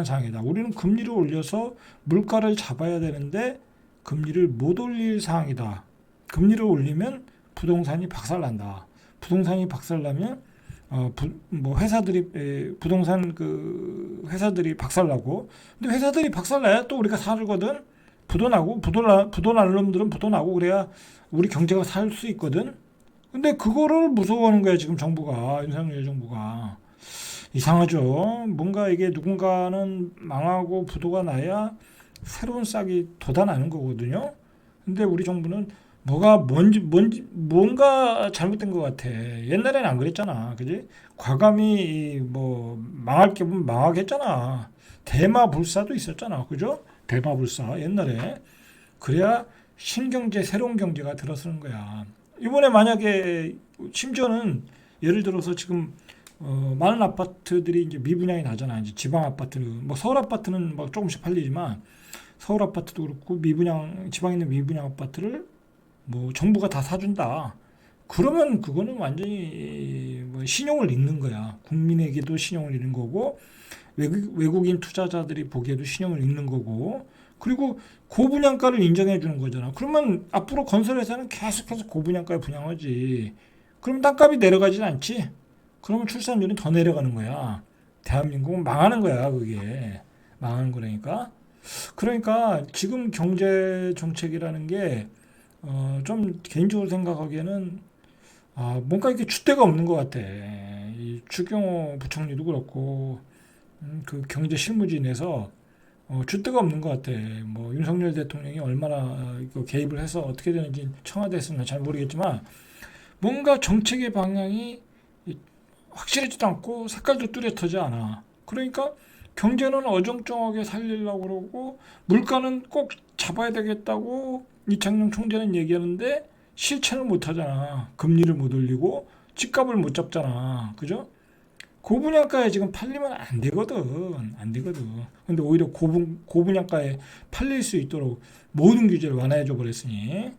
불리한 상황이다. 우리는 금리를 올려서 물가를 잡아야 되는데 금리를 못 올릴 상황이다. 금리를 올리면 부동산이 박살난다. 부동산이 박살나면 어, 부, 뭐 회사들이 에, 부동산 그 회사들이 박살나고 근데 회사들이 박살나야 또 우리가 살거든. 부도 나고 부도 나 부도 날 놈들은 부도 나고 그래야 우리 경제가 살 수 있거든. 근데 그거를 무서워하는 거야 지금 정부가 윤석열 정부가 이상하죠. 뭔가 이게 누군가는 망하고 부도가 나야 새로운 싹이 돋아나는 거거든요. 근데 우리 정부는 뭐가 뭔지 뭔지 뭔가 잘못된 것 같아. 옛날에는 안 그랬잖아, 그지? 과감히 이뭐 망할 게 보면 망하게 했잖아. 대마불사도 있었잖아, 그죠? 대마불사 옛날에 그래야 신경제 새로운 경제가 들어서는 거야. 이번에 만약에 심지어는 예를 들어서 지금 어, 많은 아파트들이 이제 미분양이 나잖아. 이제 지방 아파트는 뭐 서울 아파트는 뭐 조금씩 팔리지만 서울 아파트도 그렇고 미분양 지방에 있는 미분양 아파트를 뭐 정부가 다 사준다. 그러면 그거는 완전히 뭐 신용을 잃는 거야. 국민에게도 신용을 잃는 거고 외국, 외국인 투자자들이 보기에도 신용을 잃는 거고 그리고 고분양가를 인정해 주는 거잖아. 그러면 앞으로 건설회사는 계속해서 고분양가에 분양하지. 그럼 땅값이 내려가진 않지. 그러면 출산율이 더 내려가는 거야. 대한민국은 망하는 거야, 그게. 망하는 거라니까. 그러니까 지금 경제 정책이라는 게, 어, 좀 개인적으로 생각하기에는, 아, 뭔가 이렇게 줏대가 없는 것 같아. 이 추경호 부총리도 그렇고, 음, 그 경제 실무진에서, 어, 줏대가 없는 것 같아. 뭐, 윤석열 대통령이 얼마나 이거 개입을 해서 어떻게 되는지 청와대에서는 잘 모르겠지만, 뭔가 정책의 방향이 확실하지도 않고 색깔도 뚜렷하지 않아. 그러니까 경제는 어정쩡하게 살리려고 그러고 물가는 꼭 잡아야 되겠다고 이창용 총재는 얘기하는데 실천을 못 하잖아. 금리를 못 올리고 집값을 못 잡잖아. 그죠? 고분양가에 지금 팔리면 안 되거든. 안 되거든. 근데 오히려 고분, 고분양가에 팔릴 수 있도록 모든 규제를 완화해 줘 버렸으니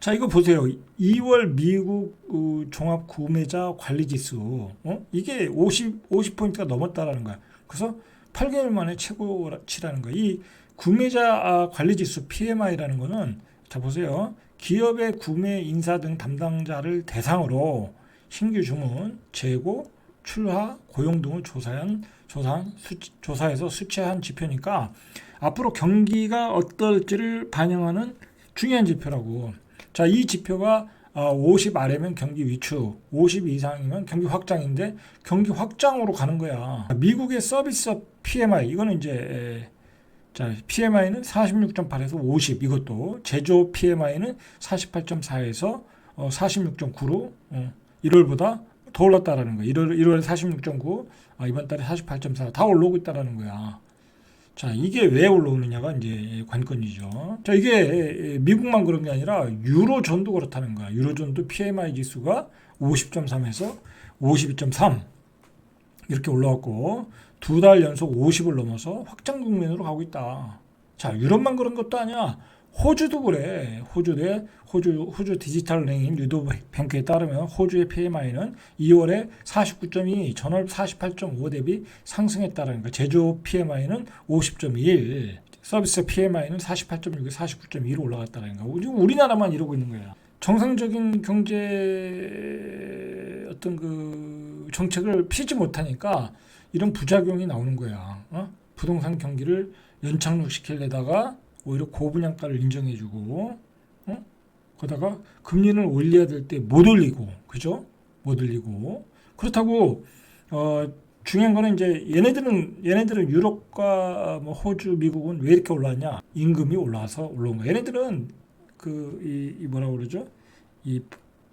자, 이거 보세요. 2월 미국 어, 종합 구매자 관리 지수. 어? 이게 50 50 포인트가 넘었다라는 거야. 그래서 8개월 만에 최고치라는 거야. 이 구매자 아, 관리 지수 PMI라는 거는 자 보세요. 기업의 구매 인사 등 담당자를 대상으로 신규 주문, 재고, 출하, 고용 등을 조사한 조사한 수, 조사해서 수치한 지표니까 앞으로 경기가 어떨지를 반영하는 중요한 지표라고. 자, 이 지표가 50 아래면 경기 위축, 50 이상이면 경기 확장인데 경기 확장으로 가는 거야. 미국의 서비스 PMI 이거는 이제 에, 자, PMI는 46.8에서 50 이것도 제조 PMI는 48.4에서 어, 46.9로 어, 1월보다 더 올랐다라는 거야. 1월 1월에 46.9, 아, 이번 달에 48.4다 올라오고 있다라는 거야. 자, 이게 왜 올라오느냐가 이제 관건이죠. 자, 이게 미국만 그런 게 아니라 유로존도 그렇다는 거야. 유로존도 PMI 지수가 50.3에서 52.3 이렇게 올라왔고 두 달 연속 50을 넘어서 확장 국면으로 가고 있다. 자, 유럽만 그런 것도 아니야. 호주도 그래. 호주 대 호주 호주 디지털 은행인 유도뱅크에 따르면 호주의 PMI는 2월에 49.2, 전월 48.5 대비 상승했다라는 거. 제조 PMI는 50.1, 서비스 PMI는 48.6에 49.2로 올라갔다는 거. 지금 우리나라만 이러고 있는 거야. 정상적인 경제 어떤 그 정책을 피지 못하니까 이런 부작용이 나오는 거야. 어? 부동산 경기를 연착륙시키려다가 오히려 고분양가를 인정해주고, 어? 거다가 금리를 올려야 될 때 못 올리고, 그죠? 못 올리고. 그렇다고, 어, 중요한 거는 이제 얘네들은, 얘네들은 유럽과 뭐 호주, 미국은 왜 이렇게 올랐냐? 임금이 올라서 올라온 거야. 얘네들은 그, 이, 이 뭐라고 그러죠? 이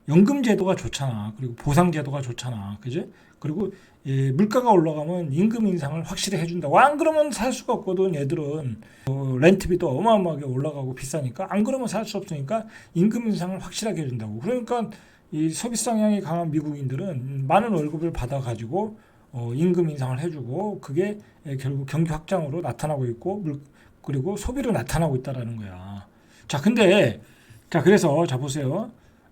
연금 제도가 좋잖아. 그리고 보상 제도가 좋잖아. 그지? 그리고 예, 물가가 올라가면 임금 인상을 확실히 해준다고. 안 그러면 살 수가 없거든. 얘들은 어, 렌트비도 어마어마하게 올라가고 비싸니까 안 그러면 살 수 없으니까 임금 인상을 확실하게 해준다고. 그러니까 이 서비스 성향이 강한 미국인들은 많은 월급을 받아가지고 어, 임금 인상을 해주고 그게 예, 결국 경기 확장으로 나타나고 있고 물, 그리고 소비로 나타나고 있다라는 거야. 자, 근데 자 그래서 자 보세요.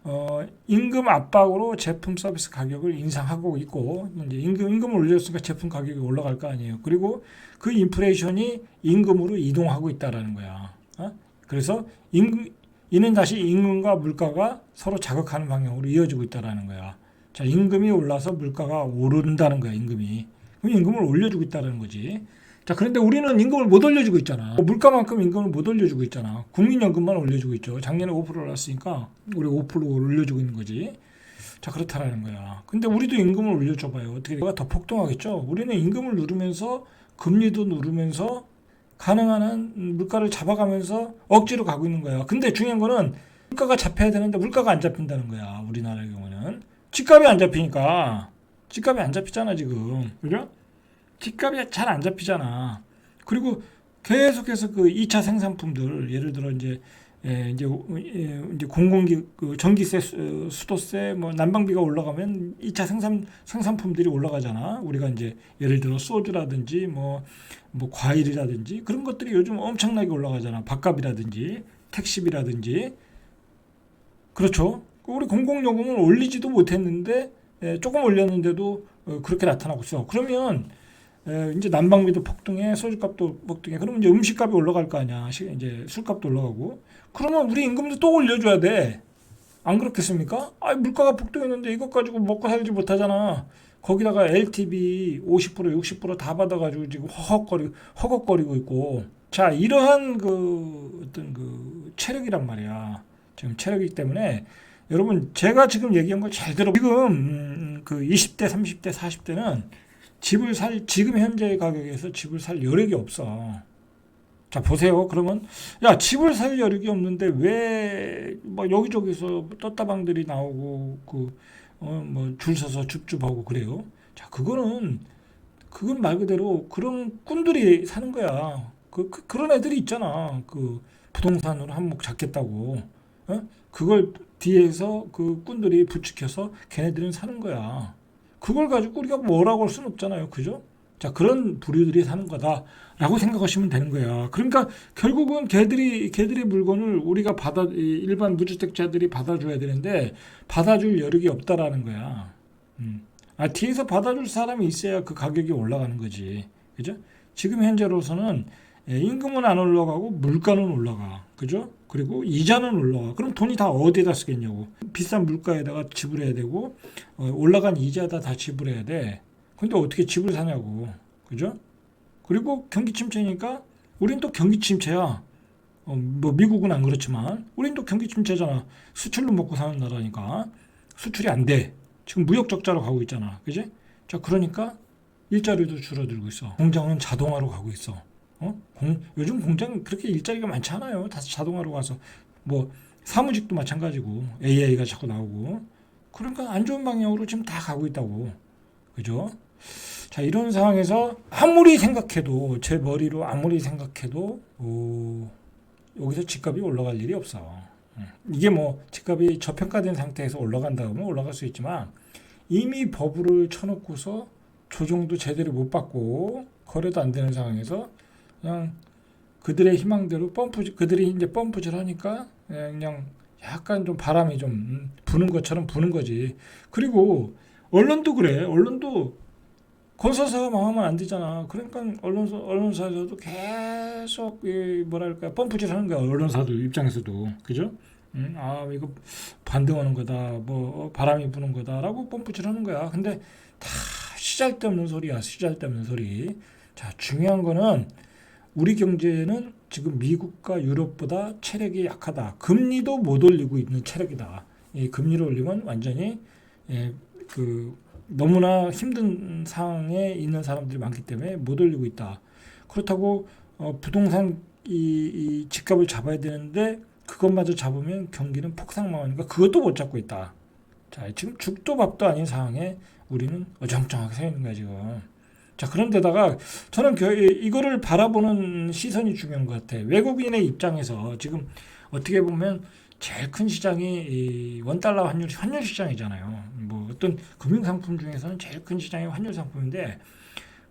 어, 임금 압박으로 제품 서비스 가격을 인상하고 있고 이제 임금 임금을 올렸으니까 제품 가격이 올라갈 거 아니에요. 그리고 그 인플레이션이 임금으로 이동하고 있다라는 거야. 어? 그래서 임금 이는 다시 임금과 물가가 서로 자극하는 방향으로 이어지고 있다라는 거야. 자, 임금이 올라서 물가가 오른다는 거야, 임금이. 그럼 임금을 올려주고 있다는 거지. 자, 그런데 우리는 임금을 못 올려주고 있잖아. 물가만큼 임금을 못 올려주고 있잖아. 국민연금만 올려주고 있죠. 작년에 5% 올랐으니까 우리 5% 올려주고 있는 거지. 자, 그렇다라는 거야. 근데 우리도 임금을 올려줘봐요. 어떻게, 내가 더 폭등하겠죠? 우리는 임금을 누르면서 금리도 누르면서 가능한 한 물가를 잡아가면서 억지로 가고 있는 거야. 근데 중요한 거는 물가가 잡혀야 되는데 물가가 안 잡힌다는 거야. 우리나라의 경우는. 집값이 안 잡히니까. 집값이 안 잡히잖아, 지금. 그죠? 집값이 잘 안 잡히잖아. 그리고 계속해서 그 2차 생산품들 예를 들어 이제 예, 이제 예, 이제 공공기 그 전기세 수- 수도세 뭐 난방비가 올라가면 2차 생산 생산품들이 올라가잖아. 우리가 이제 예를 들어 소주라든지 뭐뭐 과일이라든지 그런 것들이 요즘 엄청나게 올라가잖아. 밥값이라든지 택시비라든지 그렇죠. 우리 공공요금을 올리지도 못했는데 예, 조금 올렸는데도 어, 그렇게 나타나고 있어. 그러면 에, 이제 난방비도 폭등해, 소주값도 폭등해. 그러면 이제 음식값이 올라갈 거 아니야. 시- 이제 술값도 올라가고. 그러면 우리 임금도 또 올려줘야 돼. 안 그렇겠습니까? 아, 물가가 폭등했는데 이것 가지고 먹고 살지 못하잖아. 거기다가 LTV 50% 60%다 받아가지고 지금 허걱거리 허걱거리고 있고. 자, 이러한 그 어떤 그 체력이란 말이야. 지금 체력이기 때문에 여러분 제가 지금 얘기한 거잘 들어. 지금 음, 그 20대, 30대, 40대는 집을 살 지금 현재 가격에서 집을 살 여력이 없어. 자 보세요. 그러면 야 집을 살 여력이 없는데 왜 뭐 여기저기서 떴다방들이 나오고 그어뭐줄 서서 줍줍하고 그래요. 자 그거는 그건 말 그대로 그런 꾼들이 사는 거야. 그, 그 그 런 애들이 있잖아. 그 부동산으로 한몫 잡겠다고. 어? 그걸 뒤에서 그 꾼들이 부추겨서 걔네들은 사는 거야. 그걸 가지고 우리가 뭐라고 할 수는 없잖아요. 그죠? 자, 그런 부류들이 사는 거다라고 생각하시면 되는 거야. 그러니까 결국은 걔들이 걔들의 물건을 우리가 받아 이 일반 무주택자들이 받아줘야 되는데 받아줄 여력이 없다라는 거야. 음. 아, 뒤에서 받아줄 사람이 있어야 그 가격이 올라가는 거지. 그죠? 지금 현재로서는 예, 임금은 안 올라가고 물가는 올라가. 그죠? 그리고 이자는 올라가. 그럼 돈이 다 어디에다 쓰겠냐고. 비싼 물가에다가 지불해야 되고 어, 올라간 이자다 다 지불해야 돼. 근데 어떻게 집을 사냐고. 그죠? 그리고 경기 침체니까 우린 또 경기 침체야. 어, 뭐 미국은 안 그렇지만 우린 또 경기 침체잖아. 수출로 먹고 사는 나라니까 수출이 안 돼. 지금 무역 적자로 가고 있잖아. 그지? 자, 그러니까 일자리도 줄어들고 있어. 공장은 자동화로 가고 있어. 어? 공, 요즘 공장 그렇게 일자리가 많지 않아요. 다 자동화로 가서 뭐 사무직도 마찬가지고 AI가 자꾸 나오고 그러니까 안 좋은 방향으로 지금 다 가고 있다고. 그죠? 자, 이런 상황에서 아무리 생각해도 제 머리로 아무리 생각해도 오, 여기서 집값이 올라갈 일이 없어. 음. 이게 뭐 집값이 저평가된 상태에서 올라간다 그러면 올라갈 수 있지만 이미 버블을 쳐놓고서 조정도 제대로 못 받고 거래도 안 되는 상황에서 그냥 그들의 희망대로 펌프 그들이 이제 펌프질 하니까 그냥 약간 좀 바람이 좀 음, 부는 것처럼 부는 거지. 그리고 언론도 그래. 언론도 건설사가 망하면 안 되잖아. 그러니까 언론사 언론사에서도 계속 이 뭐랄까 펌프질 하는 거야. 언론사들 입장에서도 그죠? 음, 아 이거 반등하는 거다. 뭐 어, 바람이 부는 거다라고 펌프질 하는 거야. 근데 다 시잘데없는 소리야. 시잘데없는 소리. 자 중요한 거는 우리 경제는 지금 미국과 유럽보다 체력이 약하다. 금리도 못 올리고 있는 체력이다. 이 금리를 올리면 완전히 예, 그 너무나 힘든 상황에 있는 사람들이 많기 때문에 못 올리고 있다. 그렇다고 어, 부동산 이, 이 집값을 잡아야 되는데 그것마저 잡으면 경기는 폭삭망하니까 그것도 못 잡고 있다. 자, 지금 죽도 밥도 아닌 상황에 우리는 어정쩡하게 서 있는 거야 지금. 자, 그런데다가 저는 그, 이- 이거를 바라보는 시선이 중요한 것 같아. 외국인의 입장에서 지금 어떻게 보면 제일 큰 시장이 이 원 달러 환율 환율 시장이잖아요. 뭐 어떤 금융 상품 중에서는 제일 큰 시장이 환율 상품인데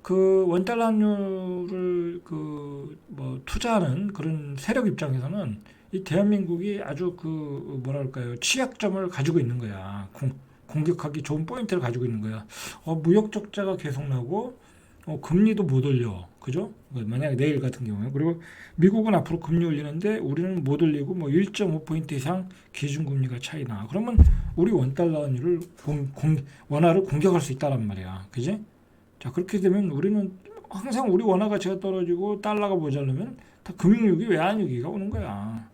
그 원 달러 환율을 그 뭐 투자하는 그런 세력 입장에서는 이 대한민국이 아주 그 뭐랄까요 취약점을 가지고 있는 거야. 공, 공격하기 좋은 포인트를 가지고 있는 거야. 어, 무역 적자가 계속 나고 어, 금리도 못 올려. 그죠? 만약에 내일 같은 경우에 그리고 미국은 앞으로 금리 올리는데 우리는 못 올리고 뭐 1.5포인트 이상 기준금리가 차이나 그러면 우리 원달러 환율을 공, 공, 원화를 공격할 수 있다란 말이야 그지? 자 그렇게 되면 우리는 항상 우리 원화 가치가 떨어지고 달러가 모자르면 다 금융위기 외환위기가 오는 거야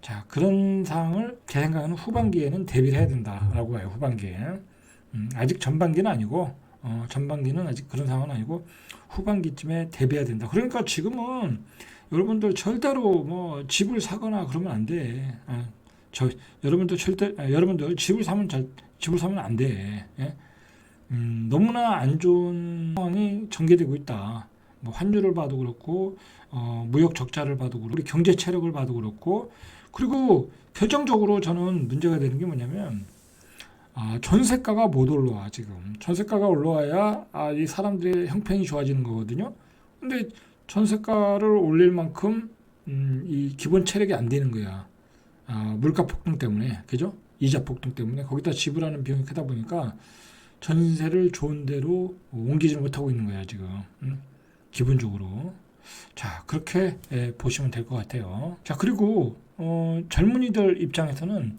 자 그런 상황을 제 생각에는 후반기에는 대비를 해야 된다라고 해요 후반기에 음, 아직 전반기는 아니고 어, 전반기는 아직 그런 상황은 아니고 후반기쯤에 대비해야 된다. 그러니까 지금은 여러분들 절대로 뭐 집을 사거나 그러면 안 돼. 아, 저 여러분들 절대 아, 여러분들 집을 사면 잘 집을 사면 안 돼. 예? 음, 너무나 안 좋은 상황이 전개되고 있다. 뭐 환율을 봐도 그렇고 어, 무역 적자를 봐도 그렇고 우리 경제 체력을 봐도 그렇고 그리고 결정적으로 저는 문제가 되는 게 뭐냐면 아, 전세가가 못 올라와 지금 전세가가 올라와야 아, 이 사람들의 형편이 좋아지는 거거든요. 근데 전세가를 올릴 만큼 음, 이 기본 체력이 안 되는 거야. 아, 물가 폭등 때문에 그죠? 이자 폭등 때문에 거기다 지불하는 비용이 크다 보니까 전세를 좋은 데로 옮기지 못하고 있는 거야 지금 음, 기본적으로. 자 그렇게 예, 보시면 될 것 같아요. 자 그리고 어, 젊은이들 입장에서는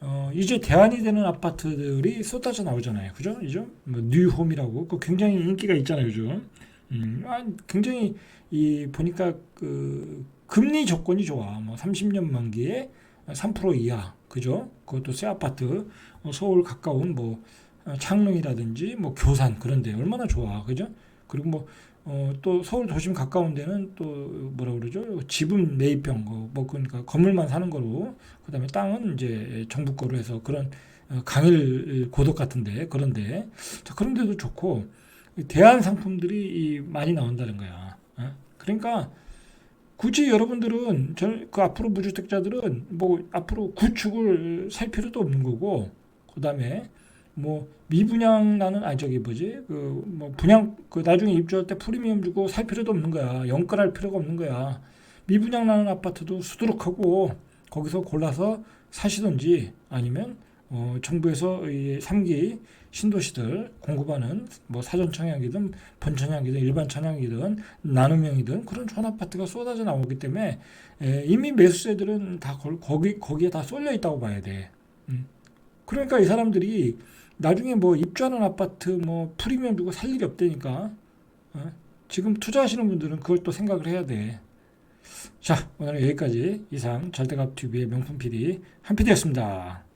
어, 이제 대안이 되는 아파트들이 쏟아져 나오잖아요. 그죠? 이죠? 뭐, 뉴홈이라고. 그 굉장히 인기가 있잖아요, 요즘. 음, 아, 굉장히, 이, 보니까, 그, 금리 조건이 좋아. 뭐, 30년 만기에 3% 이하. 그죠? 그것도 새 아파트. 어, 서울 가까운 뭐, 어, 창릉이라든지, 뭐, 교산. 그런데 얼마나 좋아. 그죠? 그리고 뭐, 어, 또 서울 도심 가까운 데는 또 뭐라 그러죠? 지분 매입형 거, 뭐 그러니까 건물만 사는 거로 그다음에 땅은 이제 정부 거로 해서 그런 어, 강일 고덕 같은데 그런데 자, 그런 데도 좋고 대안 상품들이 이 많이 나온다는 거야. 어? 그러니까 굳이 여러분들은 저, 그 앞으로 무주택자들은 뭐 앞으로 구축을 살 필요도 없는 거고 그다음에 뭐 미분양 나는 아 저기 뭐지? 그 뭐 분양 그 나중에 입주할 때 프리미엄 주고 살 필요도 없는 거야. 연가할 필요가 없는 거야. 미분양 나는 아파트도 수두룩하고 거기서 골라서 사시든지 아니면 어 정부에서 이 3기 신도시들 공급하는 뭐 사전 청약이든 본청약이든 일반 청약이든 나눔형이든 그런 좋은 아파트가 쏟아져 나오기 때문에 에, 이미 매수세들은 다 거, 거기 거기에 다 쏠려 있다고 봐야 돼. 음. 그러니까 이 사람들이 나중에 뭐 입주하는 아파트 뭐 프리미엄 주고 살 일이 없다니까. 어? 지금 투자하시는 분들은 그걸 또 생각을 해야 돼. 자, 오늘은 여기까지 이상 절대값 TV의 명품 PD 한 PD였습니다.